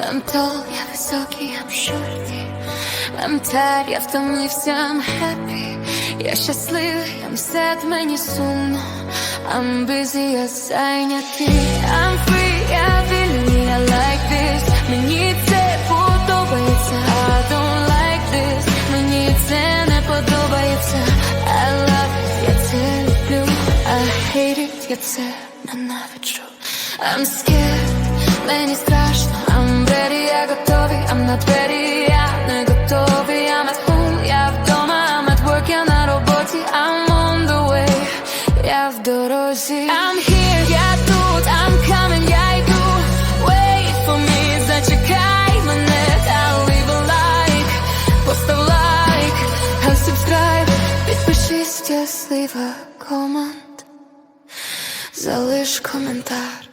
I'm tall, я високий, I'm shorty I'm tired, я втомився, I'm happy. Я щасливий, I'm sad, мені сумно I'm busy, я зайнятий I'm free, я вільний, I like this. Мені це подобається I don't like this. Мені це не подобається I love it, я це люблю I hate it, я це ненавиджу I'm scared, мені страшно I'm ready, я готовий I'm not ready, я не готовий I'm at home, я вдома I'm at work, я на роботі I'm on the way, я в дорозі I'm here, я тут I'm coming, я йду Wait for me, зачекай мене I'll leave a like Постав лайк, I'll subscribe Підпишись, щаслива команд Залиш коментар